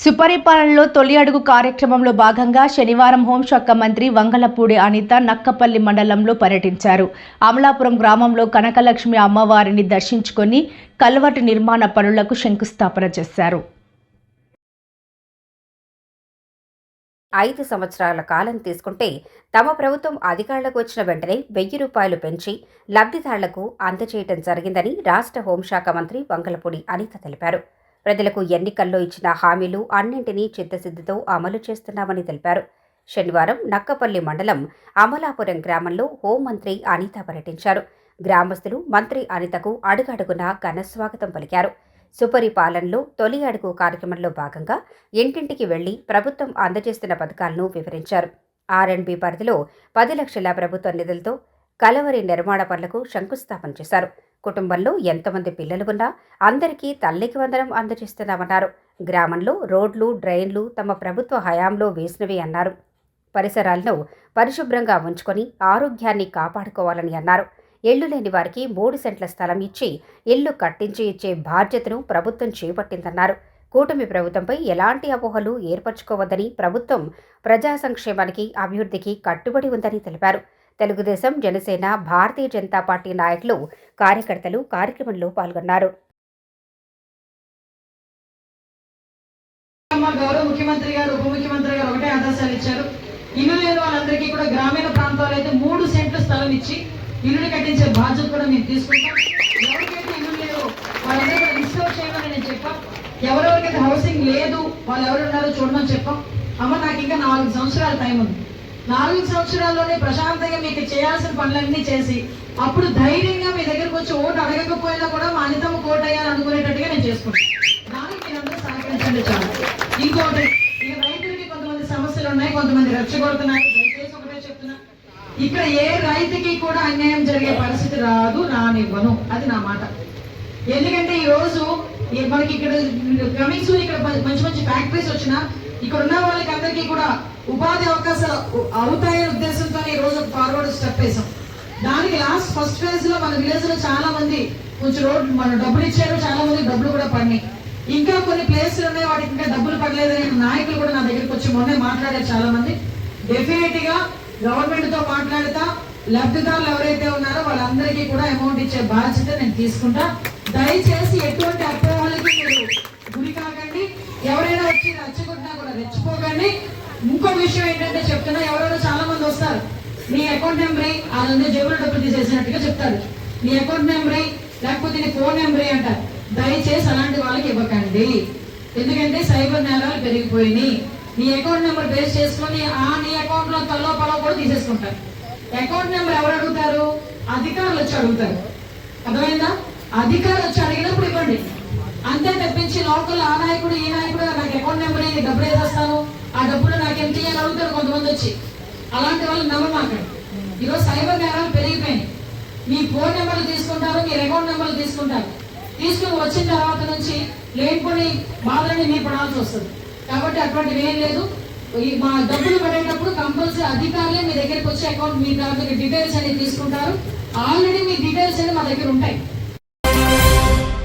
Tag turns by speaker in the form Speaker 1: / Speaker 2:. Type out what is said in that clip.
Speaker 1: సుపరిపాలనలో తొలి అడుగు కార్యక్రమంలో భాగంగా శనివారం హోంశాఖ మంత్రి వంగలపూడి అనిత నక్కపల్లి మండలంలో పర్యటించారు. అమలాపురం గ్రామంలో కనకలక్ష్మి అమ్మవారిని దర్శించుకొని కల్వటి నిర్మాణ పనులకు శంకుస్థాపన చేశారు.
Speaker 2: ఐదు సంవత్సరాల కాలం తీసుకుంటే తమ ప్రభుత్వం అధికారులకు వచ్చిన వెంటనే వెయ్యి రూపాయలు పెంచి లబ్ధిదారులకు అందజేయడం జరిగిందని రాష్ట్ర హోంశాఖ మంత్రి వంగలపూడి అనిత తెలిపారు. ప్రజలకు ఎన్నికల్లో ఇచ్చిన హామీలు అన్నింటినీ చిత్తశుద్ధితో అమలు చేస్తున్నామని తెలిపారు. శనివారం నక్కపల్లి మండలం అమలాపురం గ్రామంలో హోంమంత్రి అనిత పర్యటించారు. గ్రామస్తులు మంత్రి అనితకు అడుగడుగునా ఘనస్వాగతం పలికారు. సుపరిపాలనలో తొలి అడుగు కార్యక్రమంలో భాగంగా ఇంటింటికి వెళ్ళి ప్రభుత్వం అందజేస్తున్న పథకాలను వివరించారు. ఆర్ఎండ్బి పరిధిలో పది లక్షల ప్రభుత్వ నిధులతో కలవరి నిర్మాణ పనులకు శంకుస్థాపన చేశారు. కుటుంబంలో ఎంతమంది పిల్లలు ఉన్నా అందరికీ తల్లికి వందనం అందజేస్తున్నామన్నారు. గ్రామంలో రోడ్లు డ్రైన్లు తమ ప్రభుత్వ హయాంలో వేసినవి అన్నారు. పరిసరాలను పరిశుభ్రంగా ఉంచుకొని ఆరోగ్యాన్ని కాపాడుకోవాలని అన్నారు. ఇళ్ళు లేని వారికి మూడు సెంట్ల స్థలం ఇచ్చి ఇల్లు కట్టించి ఇచ్చే బాధ్యతను ప్రభుత్వం చేపట్టిందన్నారు. కూటమి ప్రభుత్వంపై ఎలాంటి అపోహలు ఏర్పరచుకోవద్దని ప్రభుత్వం ప్రజా సంక్షేమానికి అభివృద్ధికి కట్టుబడి ఉందని తెలిపారు. తెలుగుదేశం జనసేన భారతీయ జనతా పార్టీ నాయకులు కార్యకర్తలు కార్యక్రమంలో పాల్గొన్నారు.
Speaker 3: గౌరవ ముఖ్యమంత్రి గారు ఉప ముఖ్యమంత్రి గారు ఒకటే ఆదేశాలు ఇచ్చారు. ఇల్లు లేని వాళ్ళందరికీ కూడా గ్రామీణ ప్రాంతాల్లో అయితే మూడు సెంట్లు స్థలం ఇచ్చి ఇల్లుని కట్టించే బాధ్యత కూడా మేము తీసుకుంటాం. ఎవరికైతే ఇల్లు లేవో వాళ్ళందరూ కూడా చేయమని నేను చెప్పాం. ఎవరెవరికైతే హౌసింగ్ లేదు వాళ్ళు ఎవరు ఉన్నారో చూడమని చెప్పాం. అమ్మ నాకు ఇంకా నాలుగు సంవత్సరాల టైం ఉంది. నాలుగు సంవత్సరాల్లోనే ప్రశాంతంగా మీకు చేయాల్సిన పనులన్నీ చేసి అప్పుడు ధైర్యంగా మీ దగ్గరకు వచ్చి ఓటు అడగకపోయినా కూడా మా అనితమ్మ కోట్ అనుకునేటట్టుగా నేను చేసుకుంటాను. దానికి మీరందరూ సహకరించండి చాలు. ఇంకోటి ఇక రైతులకి కొంతమంది సమస్యలు ఉన్నాయి కొంతమంది రెచ్చగొడుతున్నారు దయచేసి ఒకటే చెప్తున్నా. ఇక్కడ ఏ రైతుకి కూడా అన్యాయం జరిగే పరిస్థితి రాదు రానివ్వను. అది నా మాట. ఎందుకంటే ఈ రోజు మనకి ఇక్కడ కమింగ్ సూన్ ఇక్కడ మంచి మంచి ఫ్యాక్టరీస్ వచ్చినా ఇక్కడ ఉన్న వాళ్ళకి అందరికీ కూడా ఉపాధి అవకాశాలు అవుతాయనే ఉద్దేశంతో ఈ రోజు ఫార్వర్డ్ స్టెప్ వేసాం దానికి లాస్ట్ ఫస్ట్ ఫేజ్లో మన విలేజ్లో చాలా మంది కొంచెం రోడ్ మన డబ్బులు ఇచ్చారు చాలా మంది డబ్బులు కూడా పడినాయి. ఇంకా కొన్ని ప్లేసులు ఉన్నాయి వాటికి ఇంకా డబ్బులు పడలేదని నాయకులు కూడా నా దగ్గరికి వచ్చి మొన్నే మాట్లాడారు చాలా మంది. డెఫినెట్గా గవర్నమెంట్తో మాట్లాడతా లబ్ధిదారులు ఎవరైతే ఉన్నారో వాళ్ళందరికీ కూడా అమౌంట్ ఇచ్చే బాధ్యత నేను తీసుకుంటా. దయచేసి ఎటువంటి అపోహలకి మీరు గురి కాకండి. ఎవరైనా వచ్చి రెచ్చగొట్టినా కూడా రెచ్చిపోకండి. ఇంకో విషయం ఏంటంటే చెప్తున్నా ఎవరెవరో చాలా మంది వస్తారు నీ అకౌంట్ నెంబర్ వాళ్ళందరూ జేబులో డబ్బులు తీసేసినట్టుగా చెప్తారు. నీ అకౌంట్ నెంబర్ లేకపోతే నీ ఫోన్ నెంబర్ అంటారు. దయచేసి అలాంటి వాళ్ళకి ఇవ్వకండి. ఎందుకంటే సైబర్ నేరాలు పెరిగిపోయినాయి. నీ అకౌంట్ నెంబర్ బేస్ చేసుకొని ఆ నీ అకౌంట్లో తల్లో పొలం కూడా తీసేసుకుంటారు. అకౌంట్ నెంబర్ ఎవరు అడుగుతారు? అధికారులు వచ్చి అడుగుతారు. అర్థమైందా? అధికారులు వచ్చి అడిగినప్పుడు ఇవ్వండి. అంతే తప్పించి లోకల్ ఆ నాయకుడు ఈ నాయకుడు నాకు అకౌంట్ నెంబర్ డబ్బులు వేసేస్తాను డబ్బులు నాకు ఎంత ఇయ్యాలి అడుగుతారు కొంతమంది వచ్చి. అలాంటి వాళ్ళు నమ్మమాకండి ఈరోజు సైబర్ నేరాలు పెరిగిపోయినాయి. మీ ఫోన్ నెంబర్లు తీసుకుంటారు మీ అకౌంట్ నెంబర్లు తీసుకుంటారు. తీసుకుని వచ్చిన తర్వాత నుంచి లేనిపోని బాధని మీ పడాల్సి వస్తుంది. కాబట్టి అటువంటివి ఏం లేదు. ఈ మా డబ్బులు పడేటప్పుడు కంపల్సరీ అధికారులే మీ దగ్గరికి వచ్చి అకౌంట్ మీ దగ్గర డీటెయిల్స్ అనేది తీసుకుంటారు. ఆల్రెడీ మీ డీటెయిల్స్ అనేది మా దగ్గర ఉంటాయి.